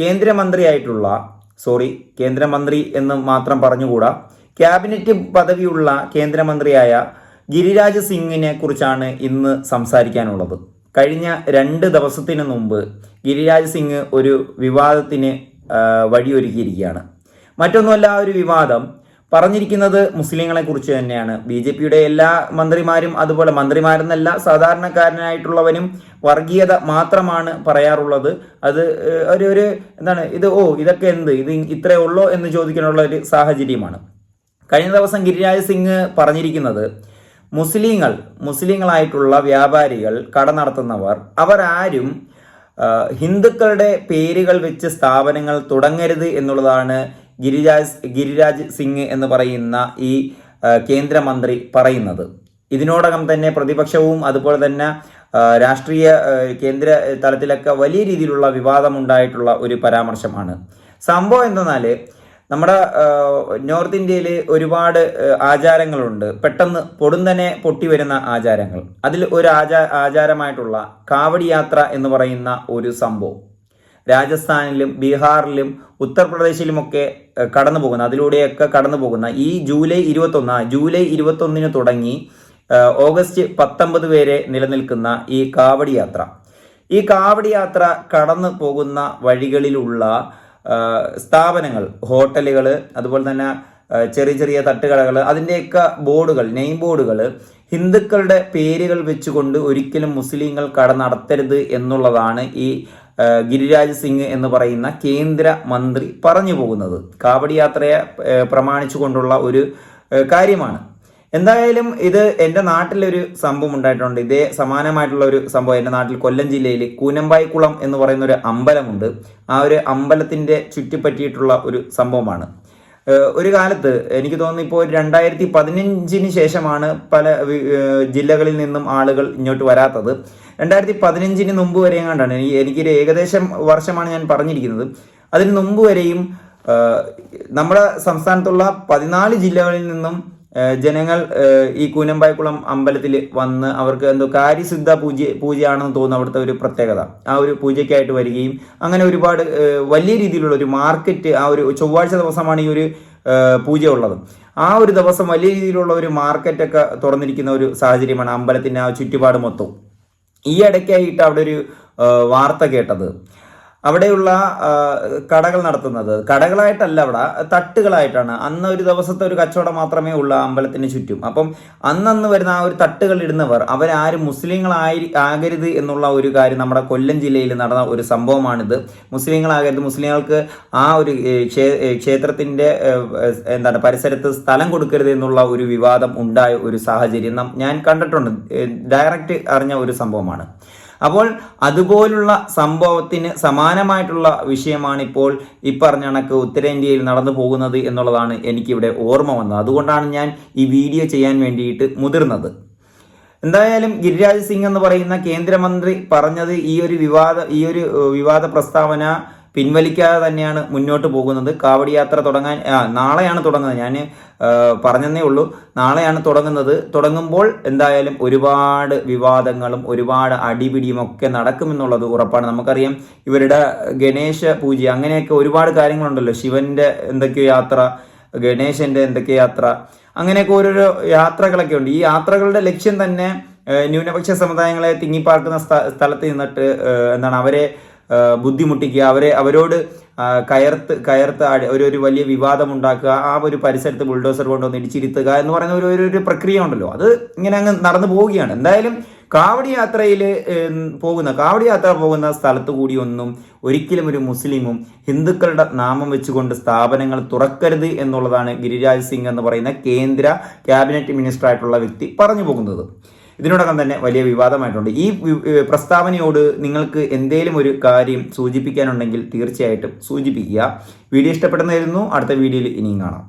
കേന്ദ്രമന്ത്രിയായിട്ടുള്ള sorry കേന്ദ്രമന്ത്രി എന്ന് മാത്രം പറഞ്ഞുകൂടാ ക്യാബിനറ്റ് പദവിയുള്ള കേന്ദ്രമന്ത്രിയായ ഗിരിരാജ് സിംഗിനെ കുറിച്ചാണ് ഇന്ന് സംസാരിക്കാനുള്ളത്. കഴിഞ്ഞ രണ്ട് ദിവസത്തിന് മുമ്പ് ഗിരിരാജ് സിംഗ് ഒരു വിവാദത്തിന് വഴിയൊരുക്കിയിരിക്കുകയാണ്. മറ്റൊന്നുമല്ല ഒരു വിവാദം പറഞ്ഞിരിക്കുന്നത് മുസ്ലിങ്ങളെ കുറിച്ച് തന്നെയാണ്. ബി ജെ പിയുടെ എല്ലാ മന്ത്രിമാരും അതുപോലെ മന്ത്രിമാരെന്നല്ല സാധാരണക്കാരനായിട്ടുള്ളവനും വർഗീയത മാത്രമാണ് പറയാറുള്ളത്. അത് ഒരു ഒരു എന്താണ് ഇത് ഓ ഇതൊക്കെ എന്ത് ഇത് ഇത്രേ ഉള്ളോ എന്ന് ചോദിക്കാനുള്ള ഒരു സാഹചര്യമാണ്. കഴിഞ്ഞ ദിവസം ഗിരിരാജ് സിംഗ് പറഞ്ഞിരിക്കുന്നത് മുസ്ലിങ്ങൾ മുസ്ലിങ്ങളായിട്ടുള്ള വ്യാപാരികൾ കട നടത്തുന്നവർ അവരാരും ഹിന്ദുക്കളുടെ പേരുകൾ വെച്ച് സ്ഥാപനങ്ങൾ തുടങ്ങരുത് എന്നുള്ളതാണ് ഗിരിരാജ് ഗിരിരാജ് സിംഗ് എന്ന് പറയുന്ന ഈ കേന്ദ്രമന്ത്രി പറയുന്നത്. ഇതിനോടകം തന്നെ പ്രതിപക്ഷവും അതുപോലെ തന്നെ രാഷ്ട്രീയ കേന്ദ്ര തലത്തിലൊക്കെ വലിയ രീതിയിലുള്ള വിവാദമുണ്ടായിട്ടുള്ള ഒരു പരാമർശമാണ്. സംഭവം എന്തെന്നാൽ നമ്മുടെ നോർത്ത് ഇന്ത്യയിൽ ഒരുപാട് ആചാരങ്ങളുണ്ട്. പെട്ടെന്ന് പൊടുന്നനെ പൊട്ടി വരുന്ന ആചാരങ്ങൾ. അതിൽ ഒരു ആചാ ആചാരമായിട്ടുള്ള കാവടി യാത്ര എന്ന് പറയുന്ന ഒരു സംഭവം. രാജസ്ഥാനിലും ബീഹാറിലും ഉത്തർപ്രദേശിലുമൊക്കെ കടന്നു പോകുന്ന അതിലൂടെയൊക്കെ കടന്നു പോകുന്ന ഈ ജൂലൈ ഇരുപത്തൊന്ന് ജൂലൈ ഇരുപത്തൊന്നിന് തുടങ്ങി ഓഗസ്റ്റ് പത്തൊമ്പത് വരെ നിലനിൽക്കുന്ന ഈ കാവടി യാത്ര ഈ കാവടി യാത്ര കടന്നു പോകുന്ന വഴികളിലുള്ള സ്ഥാപനങ്ങൾ ഹോട്ടലുകൾ അതുപോലെ തന്നെ ചെറിയ ചെറിയ തട്ടുകടകൾ അതിന്റെയൊക്കെ ബോർഡുകൾ നെയിം ബോർഡുകൾ ഹിന്ദുക്കളുടെ പേരുകൾ വെച്ചുകൊണ്ട് ഒരിക്കലും മുസ്ലിങ്ങൾ കട നടത്തരുത് എന്നുള്ളതാണ് ഈ ഗിരിരാജ് സിംഗ് എന്ന് പറയുന്ന കേന്ദ്ര മന്ത്രി പറഞ്ഞു പോകുന്നത്. കാവടി യാത്രയെ പ്രമാണിച്ചു പ്രമാണിച്ചുകൊണ്ടുള്ള ഒരു കാര്യമാണ്. എന്തായാലും ഇത് എന്റെ നാട്ടിലൊരു സംഭവം ഉണ്ടായിട്ടുണ്ട്. ഇതേ സമാനമായിട്ടുള്ള ഒരു സംഭവം എന്റെ നാട്ടിൽ കൊല്ലം ജില്ലയിൽ കൂനമ്പായിക്കുളം എന്ന് പറയുന്ന ഒരു അമ്പലമുണ്ട്. ആ ഒരു അമ്പലത്തിന്റെ ചുറ്റിപ്പറ്റിയിട്ടുള്ള ഒരു സംഭവമാണ്. ഒരു കാലത്ത് എനിക്ക് തോന്നുന്നു ഇപ്പോൾ രണ്ടായിരത്തി പതിനഞ്ചിന് ശേഷമാണ് പല ജില്ലകളിൽ നിന്നും ആളുകൾ ഇങ്ങോട്ട് വരാത്തത്. രണ്ടായിരത്തി പതിനഞ്ചിന് മുമ്പ് വരെ എങ്ങാണ്ടാണ് എനിക്ക് എനിക്കൊരു ഏകദേശം വർഷമാണ് ഞാൻ പറഞ്ഞിരിക്കുന്നത്. അതിന് മുമ്പ് വരെയും നമ്മുടെ സംസ്ഥാനത്തുള്ള പതിനാല് ജില്ലകളിൽ നിന്നും ജനങ്ങൾ ഈ കൂനമ്പായക്കുളം അമ്പലത്തിൽ വന്ന് അവർക്ക് എന്തോ കാര്യസിദ്ധ പൂജ പൂജയാണെന്ന് തോന്നുന്നു അവിടുത്തെ ഒരു പ്രത്യേകത. ആ ഒരു പൂജയ്ക്കായിട്ട് വരികയും അങ്ങനെ ഒരുപാട് വലിയ രീതിയിലുള്ള ഒരു മാർക്കറ്റ് ആ ഒരു ചൊവ്വാഴ്ച ദിവസമാണ് ഈ ഒരു പൂജ ഉള്ളത് ആ ഒരു ദിവസം വലിയ രീതിയിലുള്ള ഒരു മാർക്കറ്റൊക്കെ തുറന്നിരിക്കുന്ന ഒരു സാഹചര്യമാണ് അമ്പലത്തിന്റെ ആ ചുറ്റുപാട് മൊത്തവും. ഈ ഇടയ്ക്കായിട്ട് അവിടെ ഒരു വാർത്ത കേട്ടത്. അവിടെയുള്ള കടകൾ നടത്തുന്നത്. കടകളായിട്ടല്ല അവിടെ തട്ടുകളായിട്ടാണ്. അന്ന് ഒരു ദിവസത്തെ ഒരു കച്ചവടം മാത്രമേ ഉള്ള അമ്പലത്തിന് ചുറ്റും. അപ്പം അന്നന്ന് വരുന്ന ആ ഒരു തട്ടുകൾ ഇടുന്നവർ അവരാരും മുസ്ലിങ്ങളായി ആകരുത് എന്നുള്ള ഒരു കാര്യം നമ്മുടെ കൊല്ലം ജില്ലയിൽ നടന്ന ഒരു സംഭവമാണിത്. മുസ്ലിങ്ങളാകരുത്. മുസ്ലിങ്ങൾക്ക് ആ ഒരു ക്ഷേത്രത്തിന്റെ എന്താണ് പരിസരത്ത് സ്ഥലം കൊടുക്കരുത് എന്നുള്ള ഒരു വിവാദം ഉണ്ടായ ഒരു സാഹചര്യം ഞാൻ കണ്ടിട്ടുണ്ട്. ഡയറക്റ്റ് അറിഞ്ഞ ഒരു സംഭവമാണ്. അപ്പോൾ അതുപോലുള്ള സംഭവത്തിന് സമാനമായിട്ടുള്ള വിഷയമാണ് ഇപ്പോൾ ഈ പറഞ്ഞ കണക്ക് ഉത്തരേന്ത്യയിൽ നടന്നു പോകുന്നത് എന്നുള്ളതാണ് എനിക്കിവിടെ ഓർമ്മ വന്നത്. അതുകൊണ്ടാണ് ഞാൻ ഈ വീഡിയോ ചെയ്യാൻ വേണ്ടിയിട്ട് മുതിർന്നത്. എന്തായാലും ഗിരിരാജ് സിംഗ് എന്ന് പറയുന്ന കേന്ദ്രമന്ത്രി പറഞ്ഞത് ഈ ഒരു വിവാദ ഈ ഒരു വിവാദ പ്രസ്താവന പിൻവലിക്കാതെ തന്നെയാണ് മുന്നോട്ട് പോകുന്നത്. കാവടി യാത്ര തുടങ്ങാൻ നാളെയാണ് തുടങ്ങുന്നത്. ഞാൻ പറഞ്ഞതേ ഉള്ളൂ. നാളെയാണ് തുടങ്ങുന്നത്. തുടങ്ങുമ്പോൾ എന്തായാലും ഒരുപാട് വിവാദങ്ങളും ഒരുപാട് അടിപിടിയും ഒക്കെ നടക്കുമെന്നുള്ളത് ഉറപ്പാണ്. നമുക്കറിയാം ഇവരുടെ ഗണേശ പൂജ അങ്ങനെയൊക്കെ ഒരുപാട് കാര്യങ്ങളുണ്ടല്ലോ. ശിവന്റെ എന്തൊക്കെയോ യാത്ര ഗണേശന്റെ എന്തൊക്കെ യാത്ര അങ്ങനെയൊക്കെ ഓരോരോ യാത്രകളൊക്കെ ഉണ്ട്. ഈ യാത്രകളുടെ ലക്ഷ്യം തന്നെ ന്യൂനപക്ഷ സമുദായങ്ങളെ തിങ്ങിപ്പാർക്കുന്ന സ്ഥ- സ്ഥലത്ത് നിന്നിട്ട് എന്താണ് അവരെ ബുദ്ധിമുട്ടിക്കുക അവരെ അവരോട് കയർത്ത് കയർത്ത് ഒരു ഒരു വലിയ വിവാദം ഉണ്ടാക്കുക ആ ഒരു പരിസരത്ത് ബുൾഡോസർ കൊണ്ടുവന്ന് ഇടിച്ചിരുത്തുക എന്ന് പറയുന്ന ഒരു- ഒരു പ്രക്രിയ ഉണ്ടല്ലോ. അത് ഇങ്ങനെ അങ്ങ് നടന്നു പോവുകയാണ്. എന്തായാലും കാവടി യാത്രയിൽ പോകുന്ന കാവടി യാത്ര പോകുന്ന സ്ഥലത്ത് കൂടി ഒന്നും ഒരിക്കലും ഒരു മുസ്ലിമും ഹിന്ദുക്കളുടെ നാമം വെച്ചുകൊണ്ട് സ്ഥാപനങ്ങൾ തുറക്കരുത് എന്നുള്ളതാണ് ഗിരിരാജ് സിംഗ് എന്ന് പറയുന്ന കേന്ദ്ര ക്യാബിനറ്റ് മിനിസ്റ്റർ ആയിട്ടുള്ള വ്യക്തി പറഞ്ഞു പോകുന്നത്. ഇതിനോടകം തന്നെ വലിയ വിവാദമായിട്ടുണ്ട്. ഈ പ്രസ്താവനയോട് നിങ്ങൾക്ക് എന്തെങ്കിലും ഒരു കാര്യം സൂചിപ്പിക്കാനുണ്ടെങ്കിൽ തീർച്ചയായിട്ടും സൂചിപ്പിക്കുക. വീഡിയോ ഇഷ്ടപ്പെടുന്നതായിരുന്നു അടുത്ത വീഡിയോയിൽ ഇനിയും കാണാം.